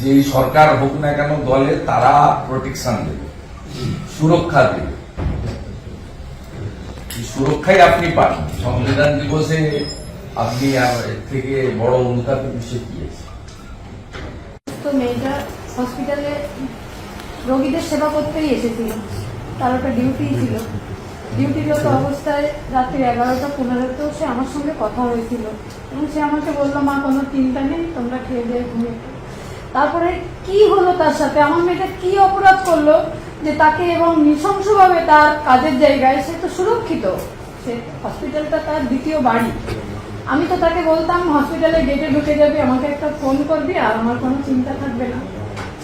যে সরকার হোক না কেন দলে তারা প্রোটেকশন দেবে, সুরক্ষা দেবে। সুরক্ষাই আপনি পান। সংবিধান দিবসে আপনি থেকে বড় অনুতাপের বিষয় কি আছে? হসপিটালে রোগীদের সেবা করতেই এসেছিল তার একটা ডিউটি ছিল। ডিউটিরত অবস্থায় রাত্রি এগারোটা, পনেরোতেও সে আমার সঙ্গে কথা হয়েছিল। এবং সে আমাকে বলল, মা, কোনো চিন্তা নেই, তোমরা খেয়ে দিয়ে ঘুমিয়ে পড়ো।" তারপরে কি হলো তার সাথে? আমার মেয়েটা কি অপরাধ করল যে তাকে এবং নৃশংসভাবে তার কাজের জায়গায় সে তো সুরক্ষিত। সে হসপিটালটা তার দ্বিতীয় বাড়ি। আমি তো তাকে বলতাম, হসপিটালে গেটে ঢুকে যাবি, আমাকে একটা ফোন করবি আর আমার কোনো চিন্তা থাকবে না।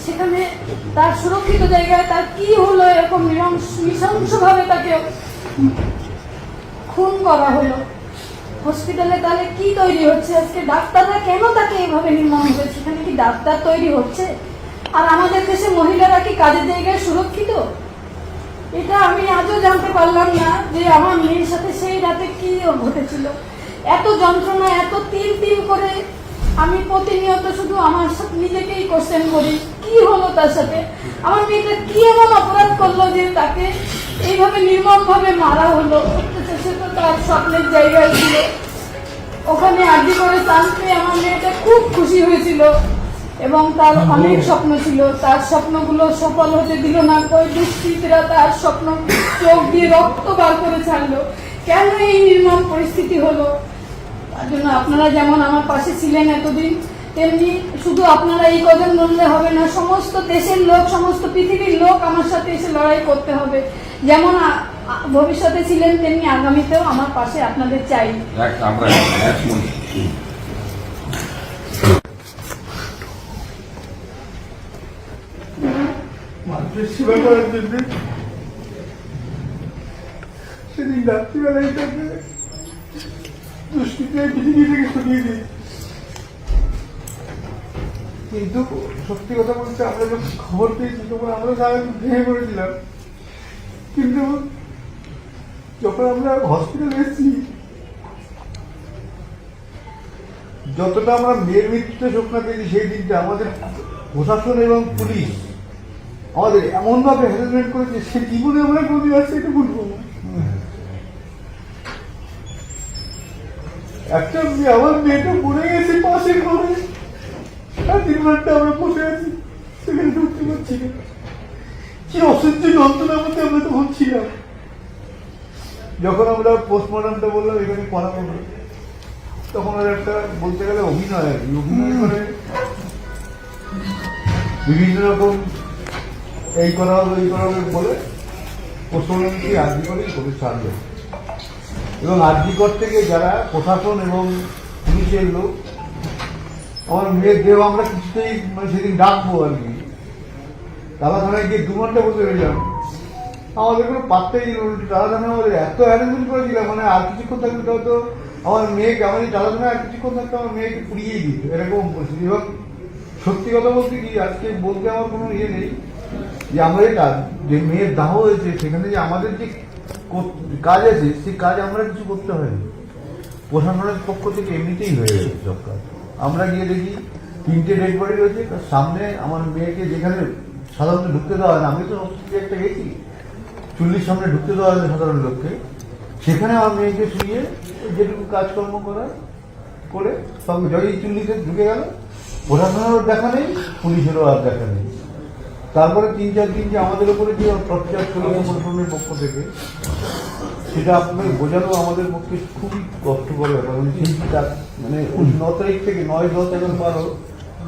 সেখানে তার সুরক্ষিত জায়গায় তার কি হলো? এরকম নৃশংস- নৃশংসভাবে তাকে খুন করা হলো। হসপিটালে তাহলে কি তৈরি হচ্ছে? আজকে ডাক্তাররা কেন তাকে এইভাবে নির্মম হবে সেখানে কি ডাক্তার তৈরি হচ্ছে? আর আমাদের দেশে মহিলারা কি কাজের জায়গায় সুরক্ষিত? এটা আমি আজও জানতে পারলাম না যে আমার মেয়ের সাথে সেই রাতে কি ঘটেছিল। এত যন্ত্রণা, এত তিল তিল করে আমি প্রতিনিয়ত শুধু আমার সাথে নিজেকেই কোশ্চেন করি, কি হলো তার সাথে? আমার মেয়েটা কি এমন অপরাধ করল যে তাকে এইভাবে নির্মম ভাবে মারা হলো? তার স্বপ্নের জায়গায় ছিল। ওখানে আর্জি করে চান পেয়ে আমার মেয়েটা খুব খুশি হয়েছিল এবং তার অনেক স্বপ্ন ছিল। তার স্বপ্নগুলো সফল হতে দিল না ওই দুষ্কৃতীরা তার স্বপ্ন চোখ দিয়ে রক্ত বার করে ছাড়লো। কেন এই নির্মম পরিস্থিতি হলো? তার জন্য আপনারা যেমন আমার পাশে ছিলেন এতদিন তেমনি শুধু আপনারা এই কজন বললে হবে না সমস্ত দেশের লোক সমস্ত পৃথিবীর লোক আমার সাথে এসে লড়াই করতে হবে। যেমন ভবিষ্যতে ছিলেন তেমনি আগামীতেও আমার পাশে আপনাদের চাই। সেবা করার জন্য সেদিন রাত্রিবেলায় তাকে দুষ্কৃতীরা পৃথিবী থেকে সরিয়ে দিই কিন্তু সত্যি কথা বলতে আমরা যখন খবর পেয়েছি তখন আমরা সারা ভেঙে পড়েছিলাম। কিন্তু যখন আমরা হসপিটালে এসেছি, যতটা আমরা মেয়ের মৃত্যুতে শোক পেয়েছি, সেই দিনটা আমাদের প্রশাসন এবং পুলিশ আমাদের এমন ভাবে হ্যারাসমেন্ট করেছে, সে জীবনে আমরা আর সেটা ভুলবো না। একটা মেয়ে, আমার মেয়েটা পড়ে গেছে পাশের ঘরে। তিন ঘণ্টা আমরা বসে আছি, সেখানে ঢুকতে পারছি না। কি অসহ্য যন্ত্রণার মধ্যে আমরা তখন ছিলাম। যখন আমরা পোস্টমর্টমটা বললাম এখানে করা হবে তখন ওর একটা বলতে গেলে অভিনয় আর কি অভিনয় করে বিভিন্ন রকম এই করা হবে এই করা হবে বলে পশ্চিমবঙ্গে আর্জি করে ছাড়বে এবং আর্জিকর থেকে যারা প্রশাসন এবং পুলিশের লোক আমার মেয়ের দেহ আমরা কিছুতেই মানে সেদিন ডাকবো আর কি। দাদা থানায় গিয়ে দু ঘণ্টা বসে রইলাম। আমাদের কোনো পাত্তাই দিল উল্টে থানায় আমাদের এত অ্যারেঞ্জমেন্ট করেছিলাম মানে আর কিছুক্ষণ থাকলে তো হয়তো আমার মেয়েকে আমাদের দাদা থানায় আর কিছুক্ষণ থাকতে আমার মেয়েকে পুড়িয়েই দিত, এরকম পরিস্থিতি। এবং সত্যি কথা বলতে কি, আজকে বলতে আমার কোনো ইয়ে নেই যে আমরা এটা, যে মেয়ের দাহ হয়েছে, সেখানে যে আমাদের যে কাজ আছে, সেই কাজ আমরা কিছু করতে হয়নি। প্রশাসনের পক্ষ থেকে এমনিতেই হয়ে গেছে সব কাজ। আমরা গিয়ে দেখি, তিনটে ডেড বডি রয়েছে, তার সামনে আমার মেয়েকে যেখানে সাধারণত ঢুকতে দেওয়া হয় না, আমি তো একটা গেছি। চুল্লির সামনে ঢুকতে দেওয়া হয় সাধারণ লোককে। সেখানে আমার মেয়েকে শুয়ে যেটুকু কাজকর্ম করা করে সব জয়ী চুল্লিতে ঢুকে গেল। প্রশাসনেরও দেখা নেই, পুলিশেরও আর দেখা নেই। তারপরে তিন চার দিন যে আমাদের উপরে যে টর্চার চলে প্রশাসনের পক্ষ থেকে, সেটা আপনাদের বোঝানো আমাদের পক্ষে খুবই কষ্টকর ব্যাপার। মানে সেই মানে ন তারিখ থেকে নয় দশ এগারো বারো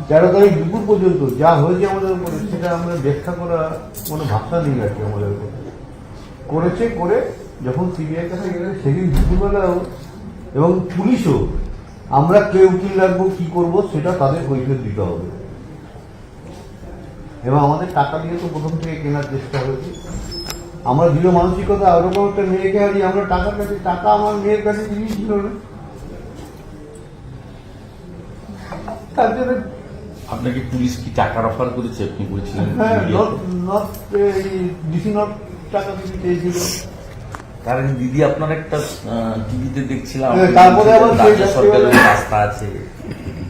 তেরো তারিখ দুপুর পর্যন্ত যা হয়েছে আমাদের উপরে, সেটা আমরা ব্যাখ্যা করা কোনো ভাষা নেই আর কি আমাদের উপরে। করেছে করে যখন সিবিআই কাছে গেলে সেদিন দুপুরবেলাও এবং পুলিশও আমরা কে উকিল রাখব কি করব সেটা তাদের কৈফিয়ত দিতে হবে। এবং আমাদের টাকা দিয়ে তো প্রথম থেকে কেনার চেষ্টা হয়েছে। আমরা দৃঢ় মানসিকতা ওরকম একটা মেয়েকে হারিয়ে আমরা টাকার কাছে টাকা আমার মেয়ের কাছে জিনিস ছিল না। তার জন্য আপনাকে পুলিশ কি টাকার অফার করেছে? আপনি বলছিলেন নট নট ডিসি নট টাকা দিতে চেয়েছিল। কারণ দিদি আপনার একটা টিভিতে দেখছিলাম। হ্যাঁ, তারপরে আবার সরকারের রাস্তা আছে।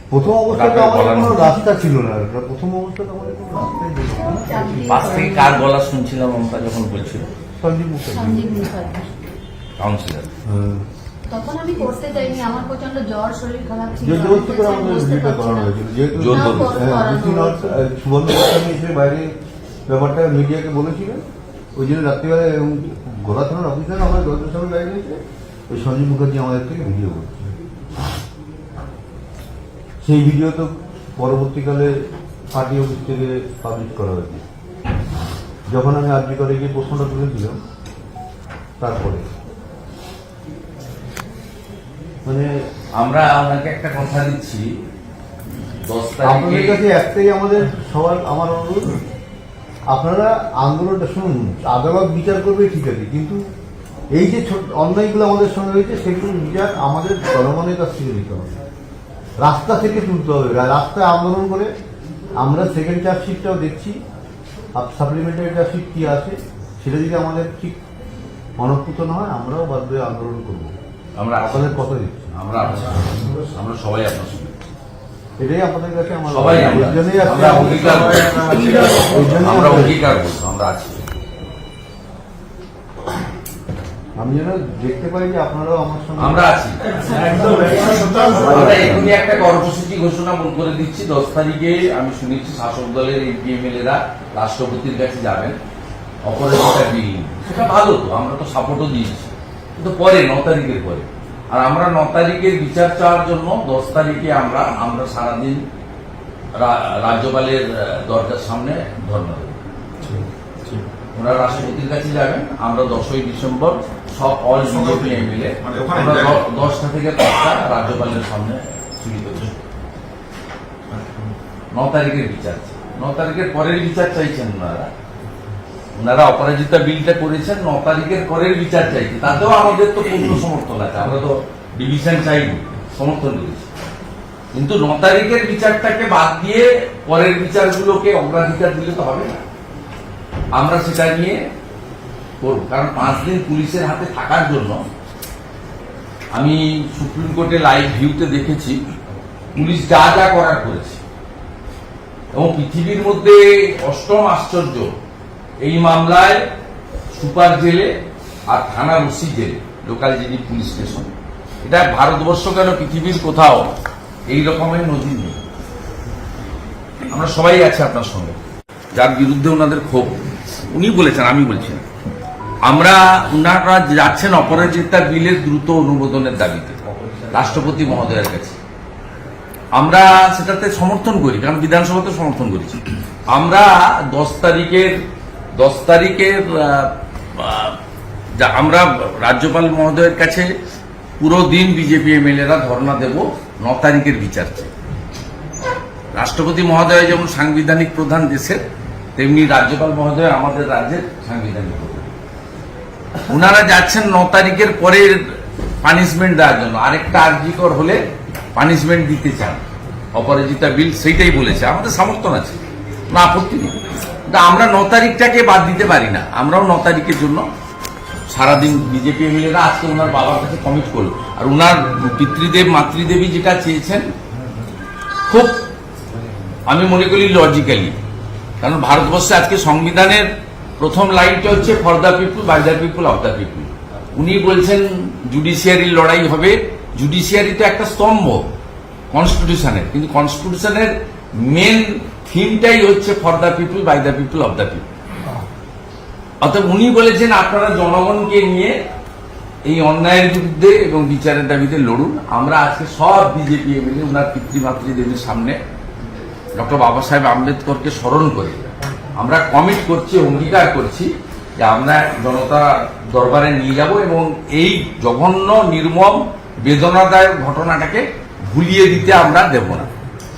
প্রথম অবস্থাতে আমাদের বলার কোনো রাস্তা ছিল না। প্রথম অবস্থাতে আমাদের কোনো রাস্তাই ছিল না। পাশ থেকে কার গলা শুনছিলাম আমরা যখন বলছিল? সঞ্জীব মুখার্জি। কাউন্সিলর। হ্যাঁ। তখন আমি করতে চাইনি আমার প্রচণ্ড জ্বর শরীর খারাপ ছিল যে করে আমাদের ভিডিওটা করানো হয়েছিল। যেহেতু হ্যাঁ, সুবর্ণ বাইরে ব্যাপারটা মিডিয়াকে বলেছিলেন। ওই জন্য রাত্রিবেলায় এবং গোলা থানার অফিসার আমাদের দরজার সামনে বাইরে এসে ওই সঞ্জীব মুখার্জি আমাদের থেকে ভিডিও করছে। সেই ভিডিও তো পরবর্তীকালে পার্টি অফিস থেকে পাবলিশ করা হয়েছে। যখন আমি আর্জি করে গিয়ে প্রশ্নটা তুলেছিলাম তারপরে। মানে আমরা ওনাকে একটা কথা দিচ্ছি দশ আপনাদের কাছে একটাই আমাদের সবার আমার অনুরোধ আপনারা আন্দোলনটা শুনুন আদালত বিচার করবে ঠিক আছে কিন্তু এই যে ছোট অন্যায়গুলো আমাদের সঙ্গে হয়েছে সেগুলোর বিচার আমাদের জনগণের কাছ থেকে দিতে হবে রাস্তা থেকে তুলতে হবে রাস্তায় আন্দোলন করে আমরা সেকেন্ড চার্জশিটটাও দেখছি সাপ্লিমেন্টারি চার্জশিট কি আছে সেটা যদি আমাদের ঠিক মনঃপুত না হয় আমরাও বাধ্য আন্দোলন করব আমরা। আপনাদের কথা দিচ্ছি আমরা। আমরা সবাই আপনার সঙ্গে এটাই আপনাদের কাছে আমার সবাই আমরা এর জন্যই আজকে আমরা অঙ্গীকার করছি। এর জন্যই আমরা আমরা- অঙ্গীকার আমরা আছি। আমি যেন দেখতে পাই যে আপনারাও আমার সঙ্গে আমরা আছি। আমরা এখনই একটা কর্মসূচি ঘোষণা করে দিচ্ছি। দশ তারিখে আমি শুনেছি শাসক দলের এমপি এমএলএরা রাষ্ট্রপতির কাছে যাবেন। অপরাজিতা বিল সেটা ভালো তো আমরা তো সাপোর্টও দিয়েছি। কিন্তু পরে ন তারিখের পরে। আর আমরা ন তারিখের বিচার চাওয়ার জন্য দশ তারিখে আমরা আমরা সারাদিন রাজ্যপালের দরজার সামনে ধর্ণা দেব। ওনারা রাষ্ট্রপতির কাছে যাবেন আমরা দশই ডিসেম্বর সব অল বিজেপি এমএলএ মানে ওখানে আমরা দশটা থেকে পাঁচটা রাজ্যপালের সামনে চুরি করছি ন তারিখের বিচার ন তারিখের পরের বিচার চাইছেন ওনারা। ওনারা অপরাজিতা বিলটা করেছেন ন তারিখের পরের বিচার চাইছে। তাতেও আমাদের তো পূর্ণ সমর্থন আছে। আমরা তো ডিভিশন চাইনি সমর্থন করেছি কিন্তু ন তারিখের বিচারটাকে বাদ দিয়ে পরের বিচারগুলোকে অগ্রাধিকার দিলে তো হবে না। আমরা সেটা নিয়ে করব। কারণ পাঁচ দিন পুলিশের হাতে থাকার জন্য আমি সুপ্রিম কোর্টে লাইভ ভিউতে দেখেছি পুলিশ যা যা করার করেছে। এবং পৃথিবীর মধ্যে অষ্টম আশ্চর্য এই মামলায় সুপার জেলে আর থানার ওসি জেলে লোকাল জিডি পুলিশ স্টেশন এটা ভারতবর্ষ কেন পৃথিবীর কোথাও এই রকমের নজির নেই? আমরা সবাই আছি আপনার সঙ্গে। যার বিরুদ্ধে ওনাদের ক্ষোভ, উনি বলেছেন, আমি বলছি আমরা, ওনারা যাচ্ছেন অপরাজিতা বিলের দ্রুত অনুমোদনের দাবিতে, রাষ্ট্রপতি মহোদয়ের কাছে। আমরা সেটাতে সমর্থন করি, কারণ বিধানসভাতে সমর্থন করেছি। আমরা দশ তারিখের দশ তারিখের আমরা রাজ্যপাল মহোদয়ের কাছে পুরো দিন বিজেপি এমএলএরা ধর্ণা দেব, ন তারিখের বিচার রাষ্ট্রপতি মহোদয় যেমন সাংবিধানিক প্রধান দেশের, তেমনি রাজ্যপাল মহোদয় আমাদের রাজ্যের সাংবিধানিক প্রধান। ওনারা যাচ্ছেন ন তারিখের পরে পানিশমেন্ট দেওয়ার জন্য। আরেকটা আর্জিকর হলে পানিশমেন্ট দিতে চান। অপরাজিতা বিল সেইটাই বলেছে। আমাদের সমর্থন আছে। না আপত্তি নেই। আমরা ন তারিখটাকে বাদ দিতে পারি না। আমরাও ন তারিখের জন্য সারাদিন বিজেপি এমএলএরা আজকে ওনার বাবার কাছে কমিট করল। আর ওনার পিতৃদেব মাতৃদেবী যেটা চেয়েছেন, খুব আমি মনে করি লজিক্যালি কারণ ভারতবর্ষে আজকে সংবিধানের প্রথম লাইনটা হচ্ছে for the people by the people of the people উনি বলছেন জুডিশিয়ারির লড়াই হবে। জুডিশিয়ারি তো একটা স্তম্ভ কনস্টিটিউশনের কিন্তু কনস্টিটিউশনের মেন থিমটাই হচ্ছে for the people by the people of the people অর্থাৎ উনি বলেছেন, আপনারা জনগণকে নিয়ে এই অন্যায়ের বিরুদ্ধে এবং বিচারের দাবিতে লড়ুন। আমরা আজকে সব বিজেপি এমএলএ ওনার পিতৃমাতৃ দেবীর সামনে ডক্টর বাবা সাহেব আম্বেদকরকে স্মরণ করে আমরা কমিট করছি, অঙ্গীকার করছি যে আমরা জনতা দরবারে নিয়ে যাব এবং এই জঘন্য, নির্মম, বেদনাদায়ক ঘটনাটাকে ভুলিয়ে দিতে আমরা দেব না।